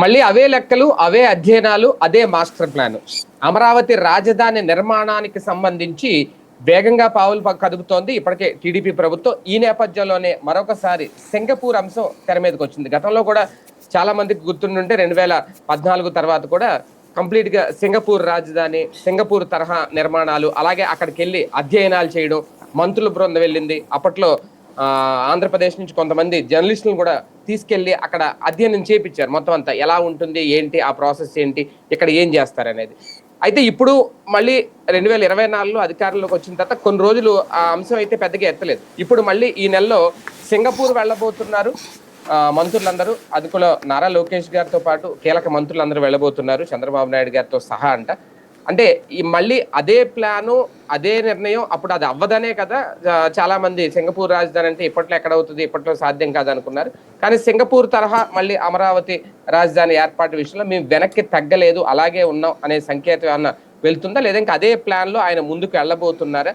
మళ్ళీ అవే లెక్కలు అవే అధ్యయనాలు అదే మాస్టర్ ప్లాన్. అమరావతి రాజధాని నిర్మాణానికి సంబంధించి వేగంగా పావులు కదుపుతోంది. ఇప్పటికే టీడీపీ ప్రభుత్వం. ఈ నేపథ్యంలోనే మరొకసారి సింగపూర్ అంశం తెర మీదకి వచ్చింది. గతంలో కూడా చాలా మందికి గుర్తుండుంటే రెండు వేల పద్నాలుగు తర్వాత కూడా కంప్లీట్గా సింగపూర్ రాజధాని సింగపూర్ తరహా నిర్మాణాలు అలాగే అక్కడికి వెళ్ళి అధ్యయనాలు చేయడం మంత్రుల బృందం వెళ్ళింది. అప్పట్లో ఆంధ్రప్రదేశ్ నుంచి కొంతమంది జర్నలిస్టులను కూడా తీసుకెళ్ళి అక్కడ అధ్యయనం చేపించారు మొత్తం అంతా. ఎలా ఉంటుంది ఏంటి ఆ ప్రాసెస్ ఏంటి ఇక్కడ ఏం చేస్తారనేది. అయితే ఇప్పుడు మళ్ళీ రెండు వేల ఇరవై నాలుగులో అధికారంలోకి వచ్చిన తర్వాత కొన్ని రోజులు ఆ అంశం అయితే పెద్దగా ఎత్తలేదు. ఇప్పుడు మళ్ళీ ఈ నెలలో సింగపూర్ వెళ్ళబోతున్నారు. మంత్రులందరూ అదుకులో నారా లోకేష్ గారితో పాటు కీలక మంత్రులందరూ వెళ్ళబోతున్నారు. చంద్రబాబు నాయుడు గారితో సహా అంట. అంటే ఈ మళ్ళీ అదే ప్లాను అదే నిర్ణయం అప్పుడు అది అవ్వదనే కదా చాలా మంది సింగపూర్ రాజధాని అంటే ఇప్పట్లో ఎక్కడ అవుతుంది ఇప్పట్లో సాధ్యం కాదనుకున్నారు. కానీ సింగపూర్ తరహా మళ్ళీ అమరావతి రాజధాని ఏర్పాటు విషయంలో మేము వెనక్కి తగ్గలేదు అలాగే ఉన్నాం అనే సంకేతం ఏమన్నా వెళ్తుందా? లేదా ఇంకా అదే ప్లాన్లో ఆయన ముందుకు వెళ్ళబోతున్నారా?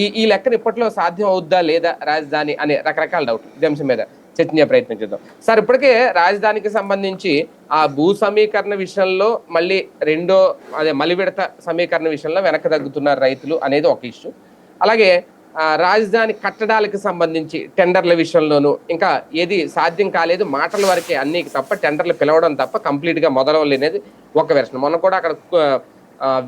ఈ ఈ లెక్కన ఇప్పట్లో సాధ్యం అవుద్దా లేదా రాజధాని అనే రకరకాల డౌట్ ఇదే అంశం మీద. చర్చించే ప్రయత్నం చేద్దాం. సార్ ఇప్పటికే రాజధానికి సంబంధించి ఆ భూ సమీకరణ విషయంలో మళ్ళీ రెండో అదే మలి విడత సమీకరణ విషయంలో వెనక తగ్గుతున్నారు రైతులు అనేది ఒక ఇష్యూ. అలాగే రాజధాని కట్టడాలకు సంబంధించి టెండర్ల విషయంలోనూ ఇంకా ఏది సాధ్యం కాలేదు మాటల వరకే అన్ని తప్ప టెండర్లు పిలవడం తప్ప కంప్లీట్గా మొదలవలేనేది ఒక వెర్షన్. మొన్న కూడా అక్కడ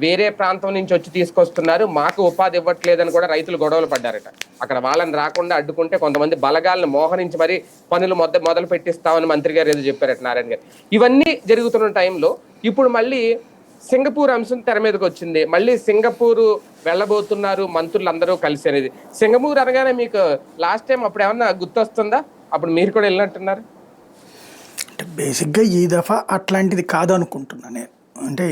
వేరే ప్రాంతం నుంచి వచ్చి తీసుకొస్తున్నారు. మాకు ఉపాధి ఇవ్వట్లేదని కూడా రైతులు గొడవలు పడ్డారట. అక్కడ వాళ్ళని రాకుండా అడ్డుకుంటే కొంతమంది బలగాలను మోహరించి మరి పనులు మొద మొదలు పెట్టిస్తామని మంత్రి గారు ఏదో చెప్పారట నారాయణ గారు. ఇవన్నీ జరుగుతున్న టైంలో ఇప్పుడు మళ్ళీ సింగపూర్ అంశం తెర మీదకి వచ్చింది. మళ్ళీ సింగపూర్ వెళ్ళబోతున్నారు మంత్రులు అందరూ కలిసి అనేది. సింగపూర్ అనగానే మీకు లాస్ట్ టైం అప్పుడు ఏమన్నా గుర్తొస్తుందా? అప్పుడు మీరు కూడా వెళ్ళినట్టున్నారు. అంటే బేసిక్గా ఈ దఫా అట్లాంటిది కాదు అనుకుంటున్నా నేను. అంటే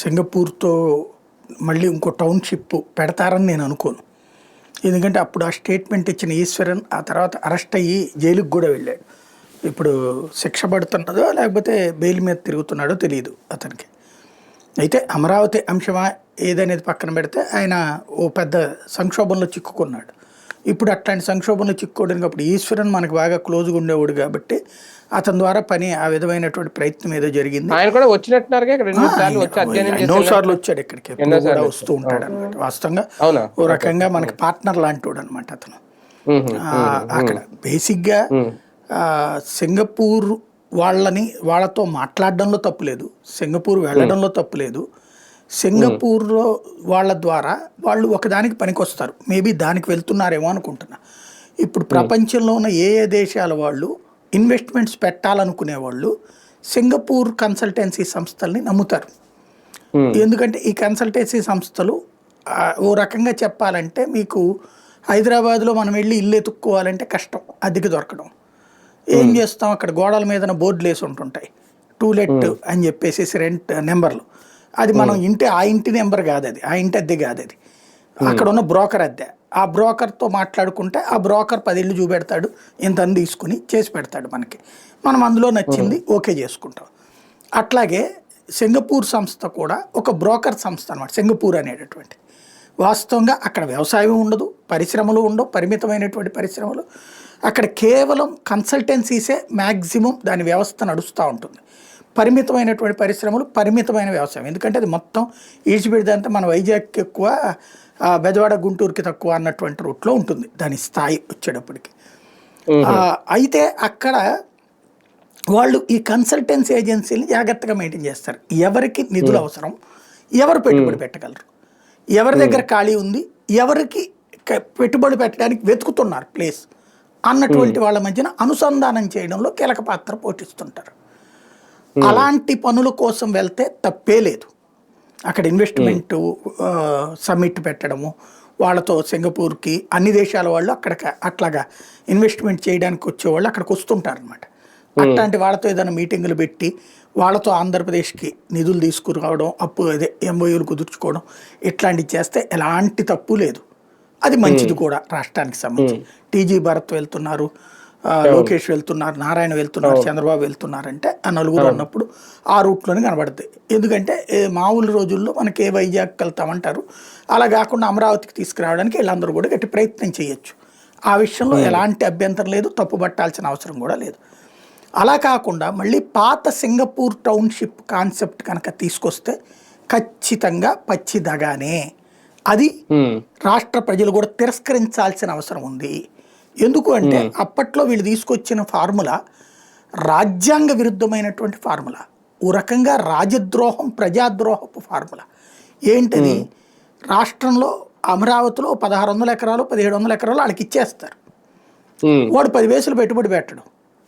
సింగపూర్తో మళ్ళీ ఇంకో టౌన్షిప్ పెడతారని నేను అనుకోను. ఎందుకంటే అప్పుడు ఆ స్టేట్మెంట్ ఇచ్చిన ఈశ్వరన్ ఆ తర్వాత అరెస్ట్ అయ్యి జైలుకి కూడా వెళ్ళాడు. ఇప్పుడు శిక్ష పడుతున్నదో లేకపోతే బెయిల్ మీద తిరుగుతున్నాడో తెలియదు అతనికి. అయితే అమరావతి అంశమా ఏదనేది పక్కన పెడితే ఆయన ఓ పెద్ద సంక్షోభంలో చిక్కుకున్నాడు. ఇప్పుడు అట్లాంటి సంక్షోభంలో చిక్కుకోవడానికి అప్పుడు ఈశ్వరన్ మనకు బాగా క్లోజ్గా ఉండేవాడు కాబట్టి అతని ద్వారా పని ఆ విధమైనటువంటి ప్రయత్నం ఏదో జరిగింది. ఆయన కూడా వచ్చినట్టున్నారుగా ఎన్నో సార్లు వచ్చాడు ఇక్కడికి. కూడా వస్తూ ఉంటాడు అనమాట వాస్తవంగా ఓ రకంగా మనకి పార్ట్నర్ లాంటివాడు అనమాట అతను అక్కడ బేసిక్గా సింగపూర్ వాళ్ళని వాళ్ళతో మాట్లాడడంలో తప్పులేదు సింగపూర్ వెళ్ళడంలో తప్పులేదు సింగపూర్లో వాళ్ళ ద్వారా వాళ్ళు ఒకదానికి పనికొస్తారు. మేబీ దానికి వెళ్తున్నారేమో అనుకుంటున్నా. ఇప్పుడు ప్రపంచంలో ఉన్న ఏ ఏ దేశాల వాళ్ళు ఇన్వెస్ట్మెంట్స్ పెట్టాలనుకునే వాళ్ళు సింగపూర్ కన్సల్టెన్సీ సంస్థల్ని నమ్ముతారు. Hmm. ఎందుకంటే ఈ కన్సల్టెన్సీ సంస్థలు ఓ రకంగా చెప్పాలంటే మీకు హైదరాబాద్లో మనం వెళ్ళి ఇల్లు ఎత్తుక్కోవాలంటే కష్టం అద్దెకి దొరకడం. ఏం చేస్తాం? అక్కడ గోడల మీద బోర్డులు వేసి ఉంటుంటాయి. టూ లెట్ అని చెప్పేసి రెంట్ నెంబర్లు. అది మనం ఇంటి ఆ ఇంటి నెంబర్ కాదు అది ఆ ఇంటి అద్దె కాదు అది అక్కడ ఉన్న బ్రోకర్ అద్దె. ఆ బ్రోకర్తో మాట్లాడుకుంటే ఆ బ్రోకర్ పది ఇళ్ళు చూపెడతాడు ఇంత అని తీసుకుని చేసి పెడతాడు మనకి. మనం అందులో నచ్చింది ఓకే చేసుకుంటాం. అట్లాగే సింగపూర్ సంస్థ కూడా ఒక బ్రోకర్ సంస్థ అనమాట సింగపూర్ అనేటటువంటి. వాస్తవంగా అక్కడ వ్యవసాయం ఉండదు పరిశ్రమలు ఉండవు పరిమితమైనటువంటి పరిశ్రమలు. అక్కడ కేవలం కన్సల్టెన్సీసే మ్యాక్సిమం దాని వ్యవస్థ నడుస్తూ ఉంటుంది. పరిమితమైనటువంటి పరిశ్రమలు పరిమితమైన వ్యవసాయం. ఎందుకంటే అది మొత్తం ఈడ్చిపెడితే మన వైజాగ్కి ఎక్కువ బెజవాడ గుంటూరుకి తక్కువ అన్నటువంటి రూట్లో ఉంటుంది దాని స్థాయి వచ్చేటప్పటికి. అయితే అక్కడ వాళ్ళు ఈ కన్సల్టెన్సీ ఏజెన్సీని జాగ్రత్తగా మెయింటైన్ చేస్తారు. ఎవరికి నిధులు అవసరం ఎవరు పెట్టుబడి పెట్టగలరు. ఎవరి దగ్గర ఖాళీ ఉంది ఎవరికి పెట్టుబడి పెట్టడానికి వెతుకుతున్నారు ప్లేస్ అన్నటువంటి వాళ్ళ మధ్యన అనుసంధానం చేయడంలో కీలక పాత్ర పోషిస్తుంటారు. అలాంటి పనుల కోసం వెళ్తే తప్పే లేదు. అక్కడ ఇన్వెస్ట్మెంట్ సమ్మిట్ పెట్టడము వాళ్ళతో సింగపూర్కి అన్ని దేశాల వాళ్ళు అక్కడ అట్లాగా ఇన్వెస్ట్మెంట్ చేయడానికి వచ్చేవాళ్ళు అక్కడికి వస్తుంటారు అనమాట అట్లాంటి వాళ్ళతో ఏదైనా మీటింగులు పెట్టి వాళ్ళతో ఆంధ్రప్రదేశ్కి నిధులు తీసుకురావడం అప్పు అదే ఎంఓయూలు కుదుర్చుకోవడం ఇట్లాంటివి చేస్తే ఎలాంటి తప్పు లేదు. అది మంచిది కూడా రాష్ట్రానికి సంబంధించి. టీజీ భరత్ వెళ్తున్నారు. లోకేష్ వెళ్తున్నారు నారాయణ వెళ్తున్నారు చంద్రబాబు వెళ్తున్నారంటే ఆ నలుగురు అన్నప్పుడు ఆ రూట్లోనే కనబడుతుంది ఎందుకంటే మామూలు రోజుల్లో మనకి ఏ వైజాగ్ వెళ్తామంటారు అలా కాకుండా అమరావతికి తీసుకురావడానికి వీళ్ళందరూ కూడా గట్టి ప్రయత్నం చేయొచ్చు. ఆ విషయంలో ఎలాంటి అభ్యంతరం లేదు తప్పు పట్టాల్సిన అవసరం కూడా లేదు. అలా కాకుండా మళ్ళీ పాత సింగపూర్ టౌన్షిప్ కాన్సెప్ట్ కనుక తీసుకొస్తే ఖచ్చితంగా పచ్చిదగానే. అది రాష్ట్ర ప్రజలు కూడా తిరస్కరించాల్సిన అవసరం ఉంది. ఎందుకు అంటే అప్పట్లో వీళ్ళు తీసుకొచ్చిన ఫార్ములా రాజ్యాంగ విరుద్ధమైనటువంటి ఫార్ములా. ఓ రకంగా రాజద్రోహం ప్రజాద్రోహపు ఫార్ములా. ఏంటది? రాష్ట్రంలో అమరావతిలో పదహారు వందల ఎకరాలు పదిహేడు వందల ఎకరాలు వాళ్ళకి ఇచ్చేస్తారు. వాడు పది వేసులు పెట్టుబడి పెట్టడు.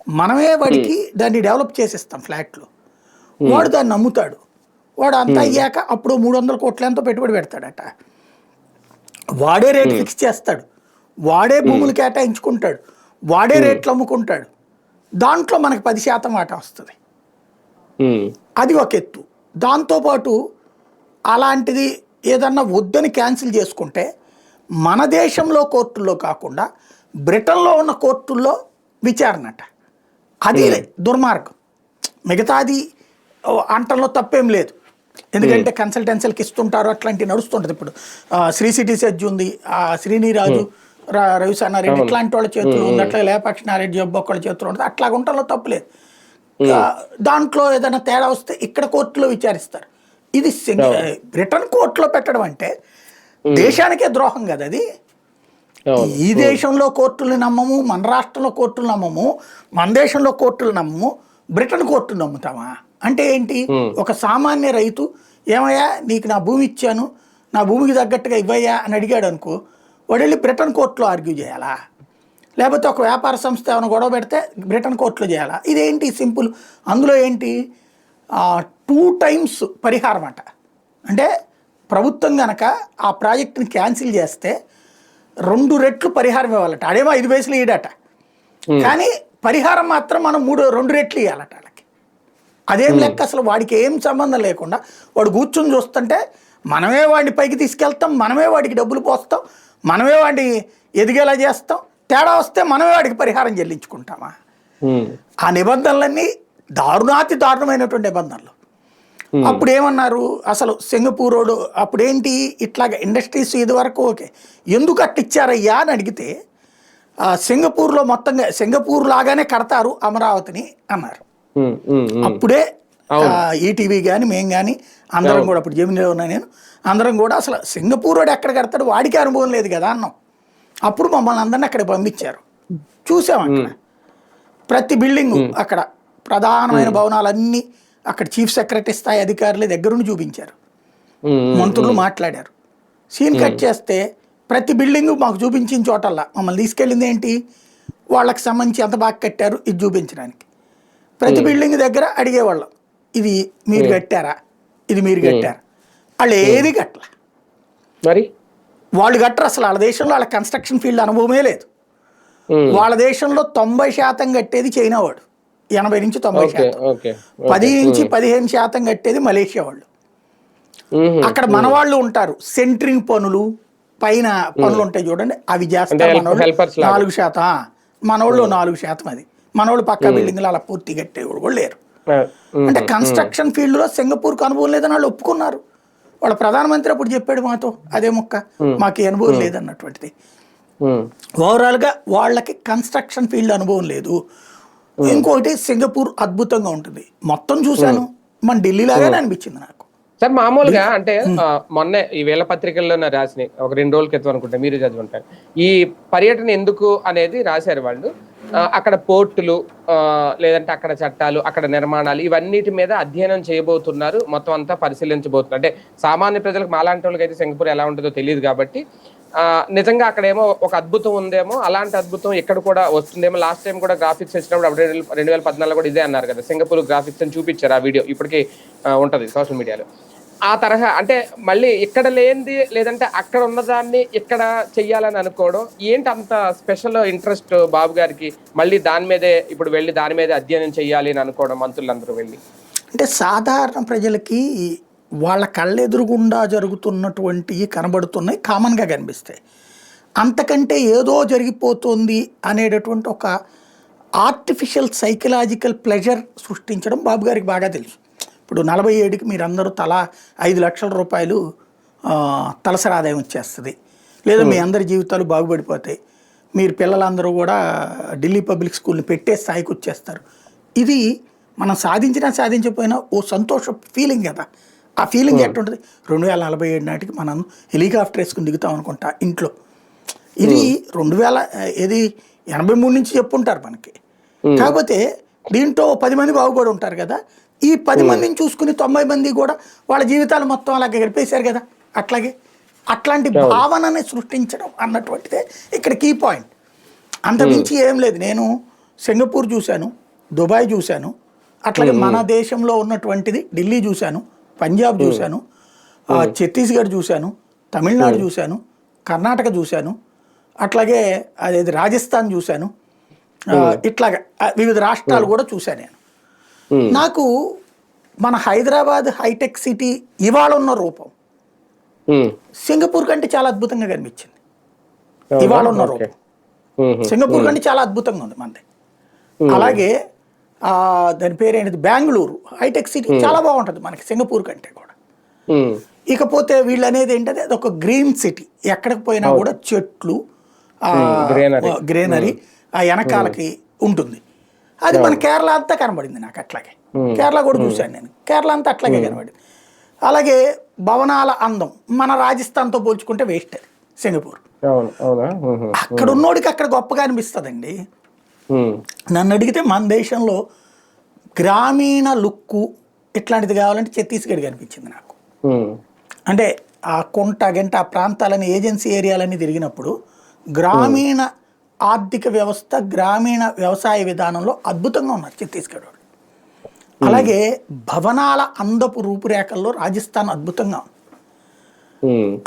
మనమే వాడికి దాన్ని డెవలప్ చేసిస్తాం ఫ్లాట్లు. వాడు దాన్ని నమ్ముతాడు. వాడు అంతా అయ్యాక అప్పుడు మూడు వందల కోట్ల ఎంతో పెట్టుబడి పెడతాడట. వాడే రేట్ ఫిక్స్ చేస్తాడు. వాడే భూములు కేటాయించుకుంటాడు. వాడే రేట్లు అమ్ముకుంటాడు. దాంట్లో మనకు పది శాతం వాటా వస్తుంది. అది ఒక ఎత్తు. దాంతోపాటు అలాంటిది ఏదన్నా వద్దని క్యాన్సిల్ చేసుకుంటే మన దేశంలో కోర్టుల్లో కాకుండా బ్రిటన్లో ఉన్న కోర్టుల్లో విచారణట. అది దుర్మార్గం. మిగతాది ఓ, అంటంలో తప్పేం లేదు. ఎందుకంటే కన్సల్టెన్సీలకు ఇస్తుంటారు అట్లాంటివి నడుస్తుంటుంది. ఇప్పుడు శ్రీ సిటీ జడ్జి ఉంది ఆ శ్రీనిరాజు రవిసన్నారెడ్డి ఇట్లాంటి వాళ్ళ చేతులు ఉంది అట్లా లేపాక్షి నారెడ్డి జబ్బు ఒకళ్ళ చేతులు ఉంటుంది అట్లా ఉండటంలో తప్పులేదు దాంట్లో ఏదైనా తేడా వస్తే ఇక్కడ కోర్టులో విచారిస్తారు. ఇది బ్రిటన్ కోర్టులో పెట్టడం అంటే దేశానికే ద్రోహం కదా అది? ఈ దేశంలో కోర్టులు నమ్మము మన రాష్ట్రంలో కోర్టులు నమ్మము మన దేశంలో కోర్టులు నమ్మము బ్రిటన్ కోర్టులు నమ్ముతామా? అంటే ఏంటి? ఒక సామాన్య రైతు ఏమయ్యా నీకు నా భూమి ఇచ్చాను నా భూమికి తగ్గట్టుగా ఇవ్వయ్యా అని అడిగాడు అనుకో వాడు వెళ్ళి బ్రిటన్ కోర్టులో ఆర్గ్యూ చేయాలా? లేకపోతే ఒక వ్యాపార సంస్థ ఏమైనా గొడవ పెడితే బ్రిటన్ కోర్టులో చేయాలా? ఇదేంటి సింపుల్? అందులో ఏంటి? టూ టైమ్స్ పరిహారం అంట. అంటే ప్రభుత్వం గనక ఆ ప్రాజెక్టుని క్యాన్సిల్ చేస్తే రెండు రెట్లు పరిహారం ఇవ్వాలట. అదేమో ఐదు వయసులు ఇయ్యడట కానీ పరిహారం మాత్రం మనం మూడు రెండు రెట్లు ఇవ్వాలట వాళ్ళకి అదేం లెక్క అసలు వాడికి ఏం సంబంధం లేకుండా వాడు కూర్చొని చూస్తుంటే మనమే వాడిని పైకి తీసుకెళ్తాం మనమే వాడికి డబ్బులు పోస్తాం మనమే వాడిని ఎదిగేలా చేస్తాం? తేడా వస్తే మనమే వాడికి పరిహారం చెల్లించుకుంటామా? ఆ నిబంధనలన్నీ దారుణాతి దారుణమైనటువంటి నిబంధనలు. అప్పుడు ఏమన్నారు అసలు సింగపూరోడు అప్పుడేంటి? ఇట్లాగ ఇండస్ట్రీస్ ఇది వరకు ఓకే. ఎందుకు అట్ట ఇచ్చారయ్యా అని అడిగితే ఆ, సింగపూర్లో మొత్తంగా సింగపూర్ లాగానే కడతారు అమరావతిని అన్నారు. అప్పుడే ఈటీవీ కానీ మేము కానీ అందరం కూడా అప్పుడు జమినీలో ఉన్నా నేను అందరం కూడా అసలు సింగపూర్ వాడు ఎక్కడ కడతాడు వాడికి అనుభవం లేదు కదా అన్నాం. అప్పుడు మమ్మల్ని అందరిని అక్కడ పంపించారు. చూసాం అక్కడ. ప్రతి బిల్డింగ్ అక్కడ ప్రధానమైన భవనాలన్నీ అక్కడ చీఫ్ సెక్రటరీ స్థాయి అధికారుల దగ్గరుండి చూపించారు. మంత్రులు మాట్లాడారు. సీన్ కట్ చేస్తే ప్రతి బిల్డింగ్ మాకు చూపించిన చోటల్లా మమ్మల్ని తీసుకెళ్ళింది ఏంటి? వాళ్ళకి సంబంధించి ఎంత బాగా కట్టారు? ఇది చూపించడానికి. ప్రతి బిల్డింగ్ దగ్గర అడిగేవాళ్ళం. ఇది మీరు కట్టారా? ఇది మీరు కట్టారా? వాళ్ళు ఏది కట్టల. మరి? వాళ్ళు కట్టరు అసలు. వాళ్ళ దేశంలో వాళ్ళ కన్స్ట్రక్షన్ ఫీల్డ్ అనుభవమే లేదు. వాళ్ళ దేశంలో తొంభై శాతం కట్టేది చైనా వాడు. ఎనభై నుంచి తొంభై శాతం. పది నుంచి పదిహేను శాతం కట్టేది మలేషియా వాళ్ళు. అక్కడ మన వాళ్ళు ఉంటారు. సెంట్రింగ్ పనులు పైన పనులు ఉంటాయి చూడండి. అవి చేస్తారు. నాలుగు శాతం మనోళ్ళు నాలుగు శాతం అది. మనోళ్ళు పక్క బిల్డింగ్లు అలా పూర్తి కట్టేవాడు కూడా లేరు. అంటే కన్స్ట్రక్షన్ ఫీల్డ్లో సింగపూర్కి అనుభవం లేదని వాళ్ళు ఒప్పుకున్నారు. వాళ్ళ ప్రధానమంత్రి అప్పుడు చెప్పాడు మాతో అదే మొక్క మాకు అనుభవం లేదన్నటువంటిది. ఉమ్, ఓవరాల్గా వాళ్ళకి కన్స్ట్రక్షన్ ఫీల్డ్ అనుభవం లేదు. ఇంకొకటి సింగపూర్ అద్భుతంగా ఉంటుంది. మొత్తం చూశాను. మన ఢిల్లీ లాగానే అనిపించింది నాకు. సార్ మామూలుగా అంటే మొన్నే ఈ వేళ పత్రికల్లోనే రాసిన ఒక రెండు రోజుల క్రితం అనుకుంటే మీరు చదువుంటారు ఈ పర్యటన ఎందుకు అనేది రాశారు వాళ్ళు. అక్కడ పోర్టులు లేదంటే అక్కడ చట్టాలు అక్కడ నిర్మాణాలు ఇవన్నిటి మీద అధ్యయనం చేయబోతున్నారు. మొత్తం అంతా పరిశీలించబోతున్నారు. అంటే సామాన్య ప్రజలకు మాలాంటి వాళ్ళకి అయితే సింగపూర్ ఎలా ఉంటుందో తెలియదు కాబట్టి నిజంగా అక్కడేమో ఒక అద్భుతం ఉందేమో అలాంటి అద్భుతం ఇక్కడ కూడా వస్తుందేమో. లాస్ట్ టైం కూడా గ్రాఫిక్స్ వచ్చినప్పుడు అప్పుడు రెండు వేల- పద్నాలుగు కూడా ఇదే అన్నారు కదా. సింగపూర్ గ్రాఫిక్స్ అని చూపించారు ఆ వీడియో. ఇప్పటికీ ఉంటుంది సోషల్ మీడియాలో ఆ తరహా అంటే మళ్ళీ ఇక్కడ లేనిది లేదంటే అక్కడ ఉన్నదాన్ని ఇక్కడ చెయ్యాలని అనుకోవడం ఏంటి అంత స్పెషల్ ఇంట్రెస్ట్ బాబు గారికి? మళ్ళీ దాని మీదే ఇప్పుడు వెళ్ళి దాని మీదే అధ్యయనం చెయ్యాలి అని అనుకోవడం మంత్రులందరూ వెళ్ళి. అంటే సాధారణ ప్రజలకి వాళ్ళ కళ్ళెదురుగుండా జరుగుతున్నటువంటి కనబడుతున్నాయి కామన్గా కనిపిస్తాయి. అంతకంటే ఏదో జరిగిపోతుంది అనేటటువంటి ఒక ఆర్టిఫిషియల్ సైకలాజికల్ ప్లెజర్ సృష్టించడం బాబు గారికి బాగా తెలుసు. ఇప్పుడు నలభై ఏడుకి మీరందరూ తలా ఐదు లక్షల రూపాయలు తలసరి ఆదాయం వచ్చేస్తుంది. లేదా మీ అందరి జీవితాలు బాగుపడిపోతాయి. మీరు పిల్లలందరూ కూడా ఢిల్లీ పబ్లిక్ స్కూల్ని పెట్టే స్థాయికి వచ్చేస్తారు. ఇది మనం సాధించినా సాధించకపోయినా ఓ సంతోష ఫీలింగ్ కదా. ఆ ఫీలింగ్ ఎట్టుంటుంది రెండు వేల నలభై ఏడు నాటికి మనం హెలికాప్టర్ వేసుకుని దిగుతాం అనుకుంటా ఇంట్లో. ఇది రెండు వేల ఇది ఎనభై మూడు నుంచి చెప్పుంటారు మనకి. కాకపోతే దీంట్లో పది మంది బాగుపడి ఉంటారు కదా. ఈ పది మందిని చూసుకుని తొంభై మంది కూడా వాళ్ళ జీవితాలు మొత్తం అలాగే గడిపేశారు కదా? అట్లాగే అట్లాంటి భావనని సృష్టించడం అన్నటువంటిదే ఇక్కడ కీ పాయింట్ అంత మించి ఏం లేదు. నేను సింగపూర్ చూశాను దుబాయ్ చూశాను అట్లాగే మన దేశంలో ఉన్నటువంటిది ఢిల్లీ చూశాను పంజాబ్ చూశాను ఛత్తీస్గఢ్ చూశాను తమిళనాడు చూశాను కర్ణాటక చూశాను అట్లాగే అదేది రాజస్థాన్ చూశాను ఇట్లాగా వివిధ రాష్ట్రాలు కూడా చూశాను నేను. నాకు మన హైదరాబాద్ హైటెక్ సిటీ ఇవాళ ఉన్న రూపం. ఉమ్, సింగపూర్ కంటే చాలా అద్భుతంగా కనిపించింది. అవునా? ఇవాళ ఉన్న. రూపం. ఉమ్, సింగపూర్ కంటే చాలా అద్భుతంగా ఉంది మనది అలాగే దాని పేరేంటిది? బెంగళూరు. హైటెక్ సిటీ చాలా బాగుంటుంది మనకి సింగపూర్ కంటే కూడా. ఇకపోతే వీళ్ళు అనేది ఏంటంటే అది ఒక గ్రీన్ సిటీ. ఎక్కడికి పోయినా కూడా చెట్లు. గ్రీనరీ ఆ వెనకాలకి ఉంటుంది. అది మన కేరళ అంతా కనబడింది నాకు అట్లాగే. కేరళ కూడా చూశాను నేను. కేరళ అంతా అట్లాగే కనబడింది. అలాగే భవనాల అందం మన రాజస్థాన్తో పోల్చుకుంటే వేస్ట్ అది సింగపూర్. అక్కడ ఉన్నోడికి అక్కడ గొప్పగా అనిపిస్తుందండి. నన్ను అడిగితే మన దేశంలో గ్రామీణ లుక్కు ఇట్లాంటిది కావాలంటే ఛత్తీస్గఢ్ కనిపించింది నాకు. అంటే ఆ కొంట గంట ఆ ప్రాంతాలని ఏజెన్సీ ఏరియాలన్నీ తిరిగినప్పుడు గ్రామీణ ఆర్థిక వ్యవస్థ గ్రామీణ వ్యవసాయ విధానంలో అద్భుతంగా ఉన్నారు ఛత్తీస్గఢ్ వాళ్ళు అలాగే భవనాల అందపు రూపురేఖల్లో రాజస్థాన్ అద్భుతంగా ఉంది.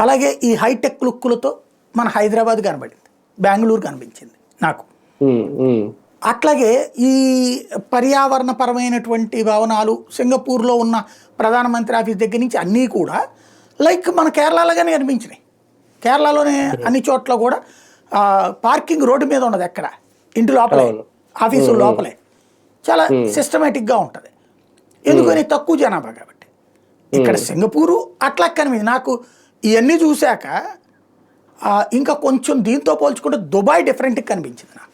అలాగే ఈ హైటెక్ లుక్కులతో మన హైదరాబాద్ కనబడింది బెంగళూరు కనిపించింది నాకు. అట్లాగే ఈ పర్యావరణపరమైనటువంటి భవనాలు సింగపూర్లో ఉన్న ప్రధానమంత్రి ఆఫీస్ దగ్గర నుంచి అన్నీ కూడా లైక్ మన కేరళలోగానే కనిపించినాయి. కేరళలోనే అన్ని చోట్ల కూడా పార్కింగ్ రోడ్డు మీద ఉండదు ఎక్కడ ఇంటి లోపలే. ఆఫీసు లోపలే. చాలా సిస్టమేటిక్గా ఉంటుంది. ఎందుకని? తక్కువ జనాభా కాబట్టి. ఇక్కడ సింగపూరు అట్లా కనిపించింది నాకు ఇవన్నీ చూశాక ఇంకా కొంచెం దీంతో పోల్చుకుంటే దుబాయ్ డిఫరెంట్గా కనిపించింది నాకు.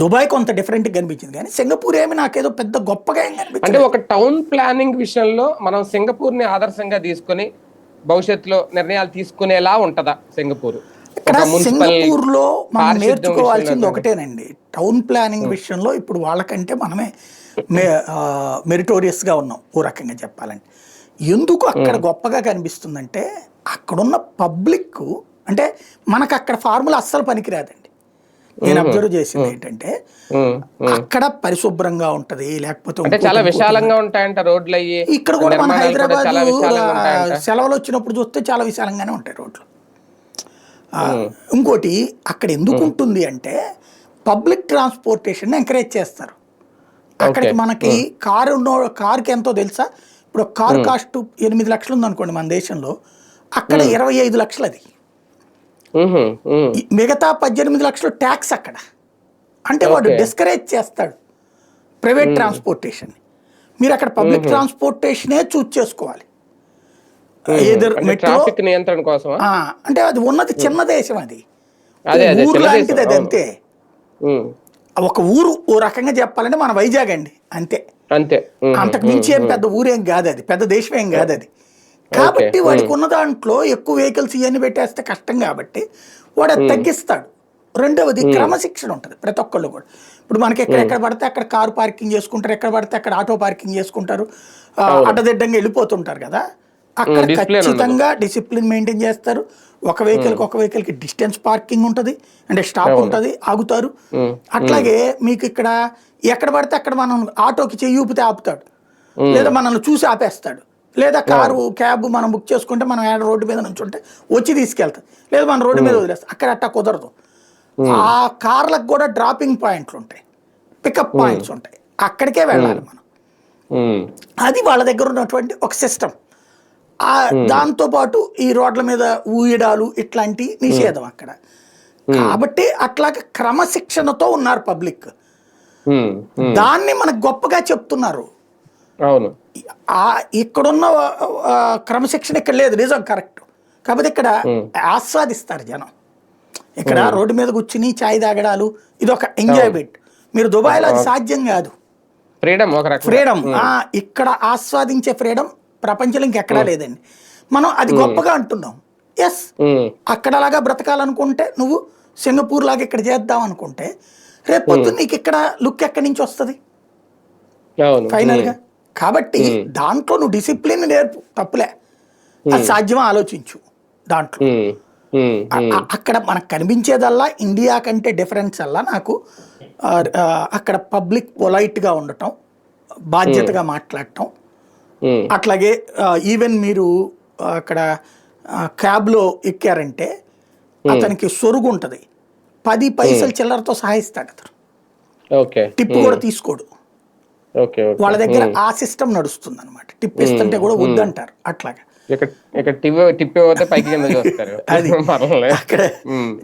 దుబాయ్ కొంత డిఫరెంట్గా కనిపించింది. కానీ సింగపూర్ ఏమి నాకేదో పెద్ద గొప్పగా ఏం అంటే ఒక టౌన్ ప్లానింగ్ విషయంలో మనం సింగపూర్ని ఆదర్శంగా తీసుకొని భవిష్యత్తులో నిర్ణయాలు తీసుకునేలా ఉంటదా సింగపూర్? ఇక్కడ సింగపూర్లో మనం నేర్చుకోవాల్సింది ఒకటేనండి. టౌన్ ప్లానింగ్ విషయంలో ఇప్పుడు వాళ్ళకంటే మనమే మెరిటోరియస్గా ఉన్నాం ఓ రకంగా చెప్పాలంటే. ఎందుకు అక్కడ గొప్పగా కనిపిస్తుందంటే అక్కడున్న పబ్లిక్ అంటే మనకు అక్కడ ఫార్ములా అస్సలు పనికిరాదండి. నేను అబ్జర్వ్ చేసింది ఏంటంటే అక్కడ పరిశుభ్రంగా ఉంటది లేకపోతే చాలా విశాలంగా ఉంటాయంట రోడ్లు ఇక్కడ కూడా మన హైదరాబాద్ సెలవులు వచ్చినప్పుడు చూస్తే చాలా విశాలంగానే ఉంటాయి రోడ్లు. ఇంకోటి అక్కడ ఎందుకు ఉంటుంది అంటే పబ్లిక్ ట్రాన్స్పోర్టేషన్ ఎంకరేజ్ చేస్తారు. అక్కడికి మనకి కారు ఉన్న కార్కి ఎంతో తెలుసా? ఇప్పుడు ఒక కారు కాస్ట్ ఎనిమిది లక్షలు ఉందనుకోండి మన దేశంలో అక్కడ ఇరవై ఐదు లక్షలు అది మిగతా పద్దెనిమిది లక్షలు ట్యాక్స్ అక్కడ. అంటే వాడు. డిస్కరేజ్ చేస్తాడు ప్రైవేట్ ట్రాన్స్పోర్టేషన్ మీరు అక్కడ పబ్లిక్ ట్రాన్స్పోర్టేషనే చూస్ చేసుకోవాలి. ట్రాఫిక్ నియంత్రణ కోసమా? అంటే అది ఉన్నది చిన్న దేశం అది ఊరు లాంటిది అది. అంతే. ఒక ఊరు ఓ రకంగా చెప్పాలంటే మన వైజాగ్ అండి అంతే. అంతే. అంతకు మించి ఏం పెద్ద ఊరేం కాదు అది పెద్ద దేశం ఏం కాదు అది. కాబట్టి వాడికి ఉన్న దాంట్లో ఎక్కువ వెహికల్స్ ఇవన్నీ పెట్టేస్తే కష్టం కాబట్టి వాడు అది తగ్గిస్తాడు. రెండవది క్రమశిక్షణ ఉంటుంది ప్రతి ఒక్కళ్ళు కూడా. ఇప్పుడు మనకి ఎక్కడ ఎక్కడ పడితే అక్కడ కారు పార్కింగ్ చేసుకుంటారు ఎక్కడ పడితే అక్కడ ఆటో పార్కింగ్ చేసుకుంటారు అడ్డదిడ్డంగా వెళ్ళిపోతుంటారు కదా. అక్కడ ఖచ్చితంగా డిసిప్లిన్ మెయింటైన్ చేస్తారు. ఒక వెహికల్కి ఒక వెహికల్కి డిస్టెన్స్ పార్కింగ్ ఉంటుంది. అంటే స్టాప్ ఉంటుంది ఆగుతారు. అట్లాగే మీకు ఇక్కడ ఎక్కడ పడితే అక్కడ మనం ఆటోకి చెయ్యి ఊపితే ఆపుతాడు. లేదా మనల్ని చూసి ఆపేస్తాడు. లేదా కారు క్యాబ్ మనం బుక్ చేసుకుంటే మనం ఏడ రోడ్డు మీద నుంచి ఉంటే వచ్చి తీసుకెళ్తాం. లేదా మనం రోడ్డు మీద వదిలేస్తాం. అక్కడ అట్టా కుదరదు. ఆ కార్లకు కూడా డ్రాపింగ్ పాయింట్లు ఉంటాయి. పికప్ పాయింట్స్ ఉంటాయి. అక్కడికే వెళ్ళాలి మనం. అది వాళ్ళ దగ్గర ఉన్నటువంటి ఒక సిస్టమ్ ఆ దాంతో పాటు ఈ రోడ్ల మీద ఊయడాలు ఇట్లాంటి నిషేధం అక్కడ. కాబట్టి అట్లాగే క్రమశిక్షణతో ఉన్నారు పబ్లిక్. దాన్ని మనకు గొప్పగా చెప్తున్నారు. అవును. ఆ ఇక్కడున్న క్రమశిక్షణ ఇక్కడ లేదు. నిజం కరెక్ట్. కాకపోతే ఇక్కడ ఆస్వాదిస్తారు జనం. ఇక్కడ రోడ్డు మీద కూర్చుని చాయ్ తాగడాలు ఇది ఒక ఎంజాయ్ బిట్. మీరు దుబాయ్లో అది సాధ్యం కాదు. Freedom freedom. ఇక్కడ ఆస్వాదించే ఫ్రీడమ్ ప్రపంచంలో ఇంకెక్కడా లేదండి. మనం అది గొప్పగా అంటున్నాం. ఎస్ అక్కడలాగా బ్రతకాలనుకుంటే నువ్వు సింగపూర్ లాగా ఇక్కడ చేద్దాం అనుకుంటే రేపు పొద్దున్న నీకు ఇక్కడ లుక్ ఎక్కడి నుంచి వస్తుంది? అవును. ఫైనల్గా కాబట్టి దాంట్లో నువ్వు డిసిప్లిన్ నేర్పు. తప్పులే. అది సాధ్యమా? ఆలోచించు. దాంట్లో. అక్కడ మనకు కనిపించేదల్లా ఇండియా కంటే డిఫరెన్స్ అల్లా నాకు అక్కడ పబ్లిక్ పొలైట్గా ఉండటం బాధ్యతగా మాట్లాడటం. అట్లాగే ఈవెన్ మీరు అక్కడ క్యాబ్లో ఎక్కారంటే అతనికి సొరుగు ఉంటుంది పది పైసలు చిల్లరతో సహాయిస్తాడు అతను. ఓకే. టిప్ కూడా తీసుకోడు. వాళ్ళ దగ్గర ఆ సిస్టమ్ నడుస్తుంది అనమాట టిప్ ఇస్తుంటే కూడా వద్దంటారు అట్లాగా. అక్కడ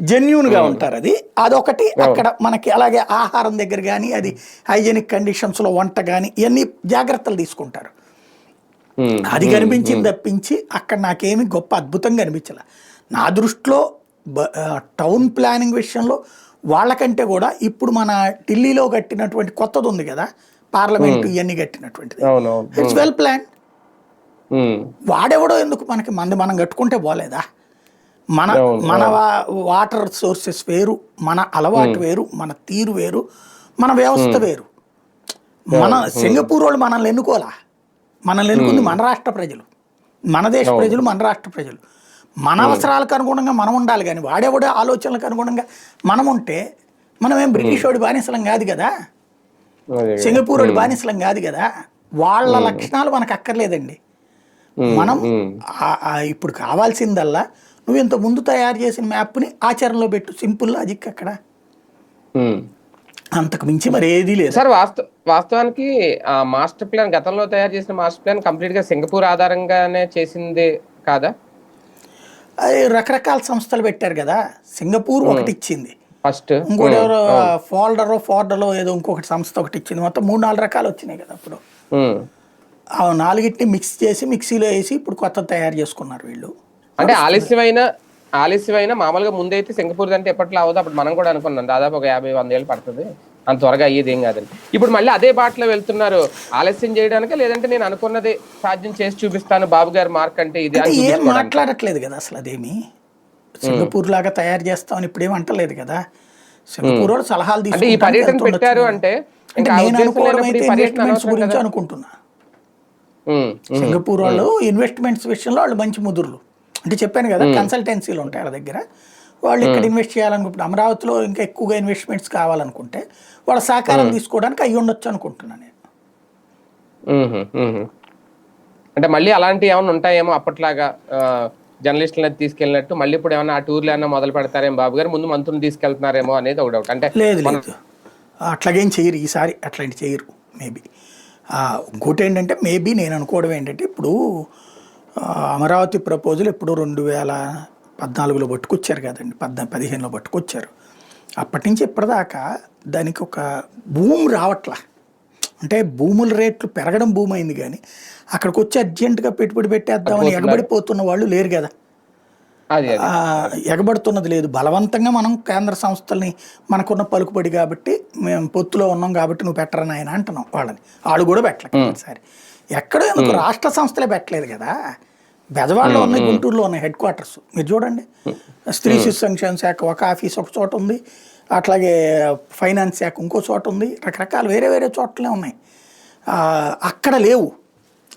జెన్యున్గా ఉంటారు అది. అదొకటి అక్కడ మనకి అలాగే ఆహారం దగ్గర కానీ అది హైజెనిక్ కండిషన్స్లో వంట కానీ ఇవన్నీ జాగ్రత్తలు తీసుకుంటారు. అది కనిపించింది తప్పించి అక్కడ నాకేమి గొప్ప అద్భుతంగా అనిపించలే నా దృష్టిలో టౌన్ ప్లానింగ్ విషయంలో వాళ్ళకంటే కూడా ఇప్పుడు మన ఢిల్లీలో కట్టినటువంటి కొత్తది ఉంది కదా పార్లమెంటు ఇవన్నీ కట్టినటువంటిది. ఇట్స్ వెల్ ప్లాన్ వాడెవడో ఎందుకు మనకి మంది మనం కట్టుకుంటే పోలేదా? మన మన వాటర్ సోర్సెస్ వేరు మన అలవాటు వేరు మన తీరు వేరు మన వ్యవస్థ వేరు. మన సింగపూర్ వాళ్ళు మనల్ని ఎన్నుకోలా మనల్ని ఎన్నుకుంది మన రాష్ట్ర ప్రజలు. మన దేశ ప్రజలు మన రాష్ట్ర ప్రజలు. మన అవసరాలకు అనుగుణంగా మనం ఉండాలి కానీ వాడెవడే ఆలోచనలకు అనుగుణంగా మనం ఉంటే మనం ఏం బ్రిటిష్ వాడి బానిసలం కాదు కదా. సింగపూర్ వాడి బానిసలం కాదు కదా? వాళ్ళ లక్షణాలు మనకు అక్కర్లేదండి. మనం ఇప్పుడు కావాల్సిందల్లా నువ్వు ఇంత ముందు తయారు చేసిన మ్యాప్ని ఆచరణలో పెట్టు. సింపుల్ లాజిక్ అక్కడ. అంతకు మించి మరి ఏదీ లేదు. సార్ వాస్తవ వాస్తవానికి ఆ మాస్టర్ ప్లాన్ గతంలో తయారు చేసిన మాస్టర్ ప్లాన్ కంప్లీట్గా సింగపూర్ ఆధారంగానే చేసింది కాదా? రకరకాల సంస్థలు పెట్టారు కదా. సింగపూర్ ఒకటి ఇచ్చింది. ఫస్ట్. ఇంకోటి ఎవరో ఫోల్డర్ ఫోర్డర్లో ఏదో ఇంకొకటి సంస్థ ఒకటి ఇచ్చింది. మొత్తం మూడు నాలుగు రకాలు వచ్చినాయి కదా అప్పుడు. ఆ నాలుగిటిని మిక్స్ చేసి మిక్సీలో వేసి ఇప్పుడు కొత్త తయారు చేసుకున్నారు వీళ్ళు. అంటే ఆలస్యమైన ఆలస్యమైన మామూలుగా ముందైతే సింగపూర్ అంటే ఎప్పట్లో అవ్వదు అప్పుడు మనం కూడా అనుకున్నాం. దాదాపు ఒక యాభై వంద ఏళ్ళు పడుతుంది. అంత త్వరగా అయ్యేది ఏం కాదండి. ఇప్పుడు మళ్ళీ అదే బాటలో వెళ్తున్నారు. ఆలస్యం చేయడానికి లేదంటే నేను అనుకున్నది సాధ్యం చేసి చూపిస్తాను. బాబు గారి మార్క్ అంటే ఇది ఏం. మాట్లాడట్లేదు కదా అసలు అదేమి? సింగపూర్ లాగా తయారు చేస్తామని ఇప్పుడు ఏం అంటలేదు కదా. సింగపూర్ వాళ్ళు సలహాలు అంటే ఈ పర్యటన పెట్టారు. అంటే నేను అనుకోవడం అయితే ఇన్వెస్ట్మెంట్స్ గురించి. అనుకుంటున్నా. సింగపూర్ వాళ్ళు ఇన్వెస్ట్మెంట్స్ విషయంలో వాళ్ళు మంచి ముదురులు. అంటే చెప్పాను కదా కన్సల్టెన్సీలు ఉంటాయి వాళ్ళ దగ్గర. వాళ్ళు ఇక్కడ ఇన్వెస్ట్ చేయాలనుకుంటే అమరావతిలో ఇంకా ఎక్కువగా ఇన్వెస్ట్మెంట్స్ కావాలనుకుంటే వాళ్ళ సహకారం తీసుకోవడానికి అయ్యి ఉండొచ్చు అనుకుంటున్నాను నేను. అంటే మళ్ళీ అలాంటి ఏమైనా ఉంటాయేమో అప్పట్లాగా జర్నలిస్టులను తీసుకెళ్ళినట్టు మళ్ళీ ఇప్పుడు ఏమైనా ఆ టూర్లు ఏమైనా మొదలు పెడతారేమో బాబు గారు ముందు మంత్రులు తీసుకెళ్తున్నారేమో అనేది ఒక డౌట్ అంటే లేదు లేదు. అట్లాగేం చేయరు ఈసారి అట్లాంటి చేయరు మేబీ. ఇంకోటి ఏంటంటే మేబీ నేను అనుకోవడం ఏంటంటే ఇప్పుడు అమరావతి ప్రపోజల్ ఇప్పుడు రెండు వేల పద్నాలుగులో పట్టుకొచ్చారు కదండి పద్నా పదిహేనులో పట్టుకొచ్చారు. అప్పటి నుంచి ఇప్పటిదాకా దానికి ఒక భూమి రావట్లా. అంటే భూముల రేట్లు పెరగడం భూమి అయింది కానీ అక్కడికి వచ్చి అర్జెంటుగా పెట్టుబడి పెట్టేద్దామని ఎగబడిపోతున్న వాళ్ళు లేరు కదా. ఎగబడుతున్నది లేదు. బలవంతంగా మనం కేంద్ర సంస్థల్ని మనకున్న పలుకుబడి కాబట్టి మేము పొత్తులో ఉన్నాం కాబట్టి నువ్వు పెట్టరని ఆయన అంటున్నాం వాళ్ళని. వాళ్ళు కూడా పెట్టలేదు సరే ఎక్కడో ఎందుకు రాష్ట్ర సంస్థలే పెట్టలేదు కదా. బెజవాడలో ఉన్నాయి గుంటూరులో ఉన్నాయి హెడ్ క్వార్టర్స్. మీరు చూడండి. స్త్రీ శిశు సంక్షేమ శాఖ ఒక ఆఫీస్ ఒక చోట ఉంది. అట్లాగే ఫైనాన్స్ శాఖ ఇంకో చోట ఉంది. రకరకాల వేరే వేరే చోట్లనే ఉన్నాయి. అక్కడ లేవు.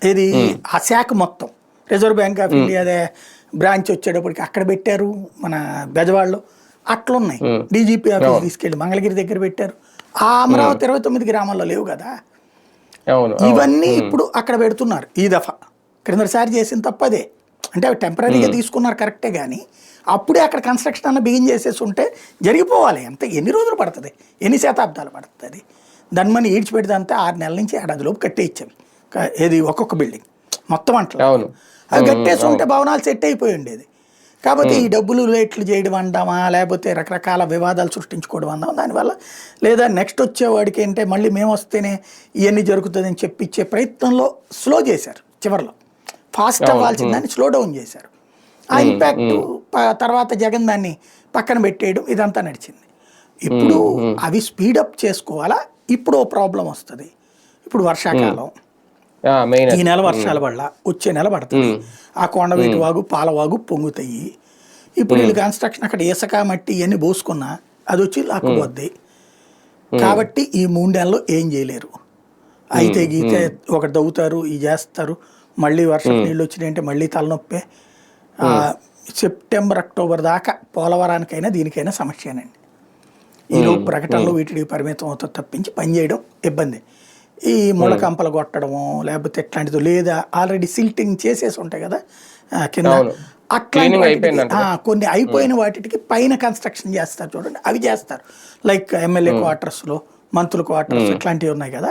ఇది ఆ శాఖ మొత్తం. రిజర్వ్ బ్యాంక్ ఆఫ్ ఇండియా అదే బ్రాంచ్ వచ్చేటప్పటికి అక్కడ పెట్టారు మన బెజవాడలో. అట్లున్నాయి. డీజీపీ ఆఫీస్ తీసుకెళ్ళి మంగళగిరి దగ్గర పెట్టారు. ఆ అమరావతి ఇరవై తొమ్మిది గ్రామాల్లో లేవు కదా? ఇవన్నీ ఇప్పుడు అక్కడ పెడుతున్నారు ఈ దఫా. క్రిందసారి చేసిన తప్పదే. అంటే అవి టెంపరీగా తీసుకున్నారు కరెక్టే కానీ అప్పుడే అక్కడ కన్స్ట్రక్షన్ అన్న బిగిన్ చేసేసి ఉంటే జరిగిపోవాలి. ఎంత ఎన్ని రోజులు పడుతుంది? ఎన్ని శతాబ్దాలు పడుతుంది? అది దాన్ని మనం ఈడ్చిపెడితే ఆరు నెలల నుంచి ఏడాదిలోపు కట్టేయించావి క- ఏది ఒక్కొక్క బిల్డింగ్ మొత్తం అవును. అవి కట్టేసి ఉంటే భవనాలు సెట్ అయిపోయి ఉండేది. కాబట్టి ఈ డబ్బులు రేట్లు చేయడం అందామా లేకపోతే రకరకాల వివాదాలు సృష్టించుకోవడం అందామా దానివల్ల లేదా నెక్స్ట్ వచ్చేవాడికి ఏంటంటే మళ్ళీ మేము వస్తేనే ఇవన్నీ జరుగుతుందని చెప్పించే ప్రయత్నంలో స్లో చేశారు చివరిలో. ఫాస్ట్ అవ్వాల్సిన దాన్ని స్లో డౌన్ చేశారు. ఆ ఇంపాక్ట్ తర్వాత జగన్ దాన్ని పక్కన పెట్టేయడం ఇదంతా నడిచింది. ఇప్పుడు అవి స్పీడప్ చేసుకోవాలా? ఇప్పుడు ఓ ప్రాబ్లం వస్తుంది. ఇప్పుడు వర్షాకాలం. ఈ నెల వర్షాల వల్ల వచ్చే నెల పడుతుంది. ఆ కొండవీటి వాగు పాలవాగు పొంగుతాయి. ఇప్పుడు వీళ్ళు కన్స్ట్రక్షన్ అక్కడ ఇసుక మట్టి ఇవన్నీ పోసుకున్నా అది వచ్చి లాక్కుపోద్ది. కాబట్టి ఈ మూడు నెలలు ఏం చేయలేరు. అయితే గీతే ఒకటి దవ్వుతారు ఇది చేస్తారు. మళ్ళీ వర్షం నీళ్ళు వచ్చినాయంటే మళ్ళీ తలనొప్పే. సెప్టెంబర్ అక్టోబర్ దాకా పోలవరానికైనా దీనికైనా సమస్యనండి. ఈలోపు ప్రకటనలు వీటికి పరిమితం అవుతుంది తప్పించి పని చేయడం ఇబ్బంది. ఈ ముళ్ళకంపలు కొట్టడము లేకపోతే ఎట్లాంటిదో లేదా ఆల్రెడీ సిల్టింగ్ చేసేసి ఉంటాయి కదా కింద ఆ, కొన్ని అయిపోయిన వాటికి పైన కన్స్ట్రక్షన్ చేస్తారు చూడండి. అవి చేస్తారు. లైక్ ఎమ్మెల్యే క్వార్టర్స్లో మంత్రుల క్వార్టర్స్ ఇట్లాంటివి ఉన్నాయి కదా.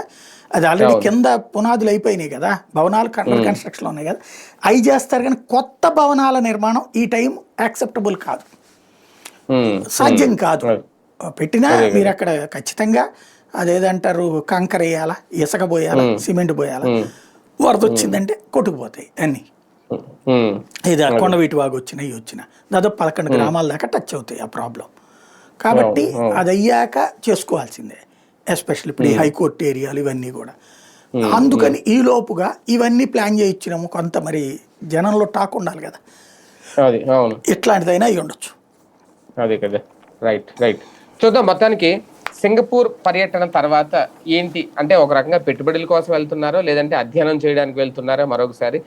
అది ఆల్రెడీ కింద పునాదులు అయిపోయినాయి కదా. భవనాలు అండర్ కన్స్ట్రక్షన్ ఉన్నాయి కదా. అవి చేస్తారు కానీ కొత్త భవనాల నిర్మాణం ఈ టైం యాక్సెప్టబుల్ కాదు. సాధ్యం కాదు. పెట్టినా మీరు అక్కడ ఖచ్చితంగా అదేదంటారు కంకర వేయాలా ఇసుక పోయాలా సిమెంట్ పోయాలా వరద వచ్చిందంటే కొట్టుకుపోతాయి అన్ని. ఇది కొండవీటి వాగు వచ్చిన ఇవి వచ్చిన. దాదాపు పదకొండు గ్రామాల దాకా టచ్ అవుతాయి ఆ ప్రాబ్లం కాబట్టి అది అయ్యాక చేసుకోవాల్సిందే. ఎస్పెషల్ ఇప్పుడు ఈ హైకోర్టు ఏరియాలు ఇవన్నీ కూడా. అందుకని ఈ లోపుగా ఇవన్నీ ప్లాన్ చేయించినాము. కొంత మరి జనంలో టాక్ ఉండాలి కదా. ఇట్లాంటిదైనా అయి ఉండొచ్చు. అదే కదా. Right right. చూద్దాం మొత్తానికి సింగపూర్ పర్యటన తర్వాత ఏంటి? అంటే ఒక రకంగా పెట్టుబడుల కోసం వెళ్తున్నారో లేదంటే అధ్యయనం చేయడానికి వెళ్తున్నారో మరొకసారి.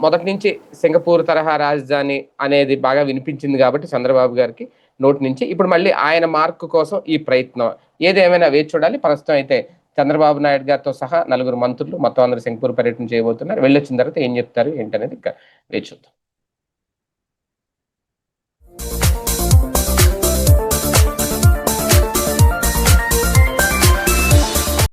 మొదటి నుంచి సింగపూర్ తరహా రాజధాని అనేది బాగా వినిపించింది కాబట్టి చంద్రబాబు గారికి నోటి నుంచి. ఇప్పుడు మళ్ళీ ఆయన మార్కు కోసం ఈ ప్రయత్నం. ఏదేమైనా వేచి చూడాలి. ప్రస్తుతం అయితే చంద్రబాబు నాయుడు గారితో సహా నలుగురు మంత్రులు మొత్తం అందరూ సింగపూర్ పర్యటన చేయబోతున్నారు. వెళ్ళొచ్చిన తర్వాత ఏం చెప్తారు ఏంటనేది ఇంకా వేచి చూద్దాం.